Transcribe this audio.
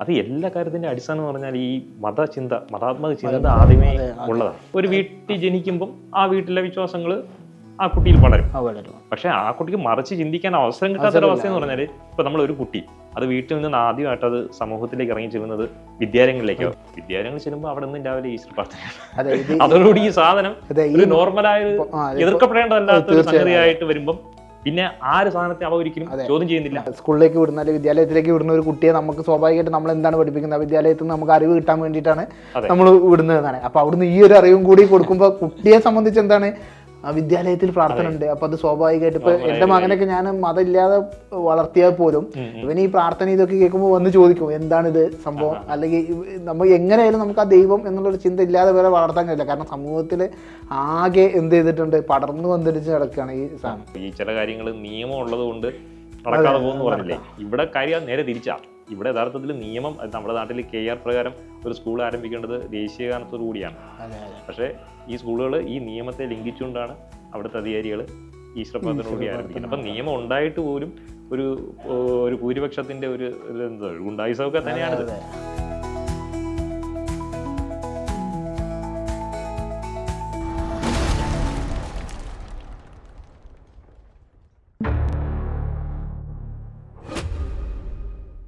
അത് എല്ലാ കാര്യത്തിന്റെ അടിസ്ഥാനം എന്ന് പറഞ്ഞാൽ ഈ മതചിന്ത മതാത്മക ചിന്ത ആദ്യമേ ഉള്ളതാണ്. ഒരു വീട്ടിൽ ജനിക്കുമ്പം ആ വീട്ടിലെ വിശ്വാസങ്ങൾ ആ കുട്ടിയിൽ വളരും. പക്ഷെ ആ കുട്ടിക്ക് മറിച്ച് ചിന്തിക്കാൻ അവസരം കിട്ടാത്ത അവസ്ഥ എന്ന് പറഞ്ഞാൽ ഇപ്പൊ നമ്മൾ ഒരു കുട്ടി അത് വീട്ടിൽ നിന്ന് ആദ്യമായിട്ട് അത് സമൂഹത്തിലേക്ക് ഇറങ്ങി ചെല്ലുന്നത് വിദ്യാലയങ്ങളിലേക്കോ. വിദ്യാലയങ്ങളിൽ ചെല്ലുമ്പോൾ അവിടെ നിന്ന് രാവിലെ ഈശ്വര പ്രാർത്ഥന അതോടുകൂടി ഈ സാധനം ഒരു നോർമലായ എതിർക്കപ്പെടേണ്ടതല്ലാത്ത ഒരു സംഗതിയായിട്ട് വരുമ്പം പിന്നെ ആ ഒരു സാധനത്തെ അവ ഒരിക്കലും ചോദ്യം ചെയ്യുന്നില്ല. സ്കൂളിലേക്ക് വിടുന്ന അല്ലെങ്കിൽ വിദ്യാലയത്തിലേക്ക് വിടുന്ന ഒരു കുട്ടിയെ നമുക്ക് സ്വാഭാവികമായിട്ട് നമ്മൾ എന്താണ് പഠിപ്പിക്കുന്നത്? വിദ്യാലയത്തിൽ നിന്ന് നമുക്ക് അറിവ് കിട്ടാൻ വേണ്ടിയിട്ടാണ്. നമ്മൾ വിടുന്നതെന്നാണ് അപ്പൊ അവിടുന്ന് ഈ ഒരു അറിവും കൂടി കൊടുക്കുമ്പോൾ കുട്ടിയെ സംബന്ധിച്ച് എന്താണ് ആ വിദ്യാലയത്തിൽ പ്രാർത്ഥന ഉണ്ട് അപ്പൊ അത് സ്വാഭാവികമായിട്ട് ഇപ്പൊ എന്റെ മകനൊക്കെ ഞാൻ മതമില്ലാതെ വളർത്തിയാൽ പോലും ഇവൻ ഈ പ്രാർത്ഥന ഇതൊക്കെ കേൾക്കുമ്പോൾ വന്ന് ചോദിക്കും എന്താണിത് സംഭവം? അല്ലെങ്കിൽ നമ്മൾ എങ്ങനെയായാലും നമുക്ക് ആ ദൈവം എന്നുള്ളൊരു ചിന്ത ഇല്ലാതെ വരെ വളർത്താൻ കഴിയില്ല. കാരണം സമൂഹത്തിൽ ആകെ എന്ത് ചെയ്തിട്ടുണ്ട്? പടർന്നു വന്നിടിച്ച് നടക്കുകയാണ് ഈ സാധനം. ഈ ചില കാര്യങ്ങൾ നിയമം ഉള്ളത് കൊണ്ട് നടക്കാതെ പോകുന്നു പറഞ്ഞില്ലേ? ഇവിടെ കാര്യം നേരെ തിരിച്ചാ. ഇവിടെ യഥാർത്ഥത്തിൽ നിയമം നമ്മുടെ നാട്ടിൽ കെ ആർ പ്രകാരം ഒരു സ്കൂൾ ആരംഭിക്കേണ്ടത് ദേശീയ ഗാനത്തോടു കൂടിയാണ്. പക്ഷേ ഈ സ്കൂളുകൾ ഈ നിയമത്തെ ലംഘിച്ചുകൊണ്ടാണ് അവിടുത്തെ അധികാരികൾ ഈശ്വരപ്രാർത്ഥനയോടുകൂടി ആരംഭിക്കുന്നത്. അപ്പം നിയമം ഉണ്ടായിട്ട് പോലും ഒരു ഒരു ഭൂരിപക്ഷത്തിന്റെ ഒരു എന്താ ഗുണ്ടായുസമൊക്കെ തന്നെയാണിത്.